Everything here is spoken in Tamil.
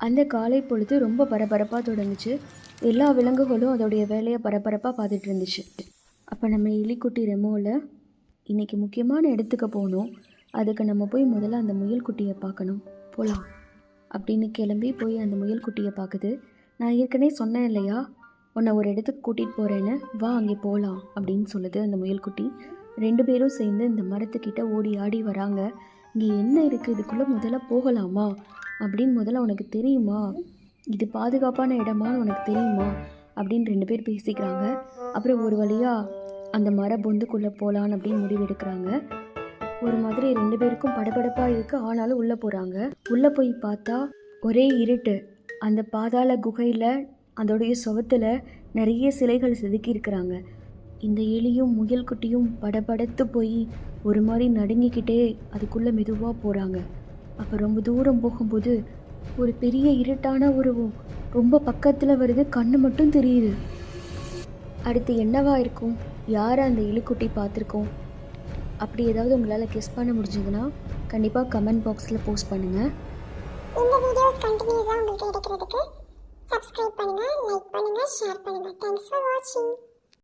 அந்த காலை பொழுது ரொம்ப பரபரப்பாக தொடங்குச்சு. எல்லா விலங்குகளும் அதோடைய வேலையை பரபரப்பாக பார்த்துட்டு இருந்துச்சு. அப்போ நம்ம எலிக்குட்டி ரெமோவில் இன்றைக்கி முக்கியமான இடத்துக்கு போகணும். அதுக்கு நம்ம போய் முதல்ல அந்த முயல் குட்டியை பார்க்கணும். போகலாம் அப்படின்னு கிளம்பி போய் அந்த முயல் குட்டியை பார்க்குது. நான் ஏற்கனவே சொன்னேன் இல்லையா? உன்னை ஒரு இடத்துக்கு கூட்டிகிட்டு போகிறேன்னு வா அங்கே போகலாம் அப்படின்னு சொல்லுது அந்த முயல்குட்டி ரெண்டு பேரும் சேர்ந்து இந்த மரத்துக்கிட்ட ஓடி ஆடி வராங்க. இங்கே என்ன இருக்குது இதுக்குள்ளே முதல்ல போகலாமா? அப்படின்னு முதல்ல உனக்கு தெரியுமா? இது பாதுகாப்பான இடமான்னு உனக்கு தெரியுமா? அப்படின்னு ரெண்டு பேர் பேசிக்கிறாங்க. அப்புறம் ஒரு வழியாக அந்த மர பொந்துக்குள்ளே போகலான்னு அப்படின்னு முடிவெடுக்கிறாங்க. ஒரு மாதிரி ரெண்டு பேருக்கும் படபடப்பாக இருக்குது ஆனாலும் உள்ளே போகிறாங்க உள்ளே போய் பார்த்தா ஒரே இருட்டு. அந்த பாதாள குகையில் அதோடைய சுவத்தில் நிறைய சிலைகள் செதுக்கி இருக்கிறாங்க. இந்த எலியும் முயல்குட்டியும் படபடத்து போய் ஒரு மாதிரி நடுங்கிக்கிட்டே அதுக்குள்ளே மெதுவாக போகிறாங்க அப்போ ரொம்ப தூரம் போகும்போது ஒரு பெரிய இருட்டான உருவம் ரொம்ப பக்கத்தில் வருது கண்ணு மட்டும் தெரியுது. அடுத்து என்னவா இருக்கும்? யாரை அந்த இழுக்குட்டி பார்த்துருக்கோம்? அப்படி ஏதாவது உங்களால் கெஸ் பண்ண முடிஞ்சதுன்னா கண்டிப்பாக கமெண்ட் பாக்ஸில் போஸ்ட் பண்ணுங்கள் இந்த வீடியோஸ் கண்டினியூஸாக உங்களுக்கு எடுக்கிறதுக்கு சப்ஸ்கிரைப் பண்ணுங்கள் லைக் பண்ணுங்கள் ஷேர் பண்ணுங்கள் தேங்க்ஸ் ஃபார் வாட்சிங்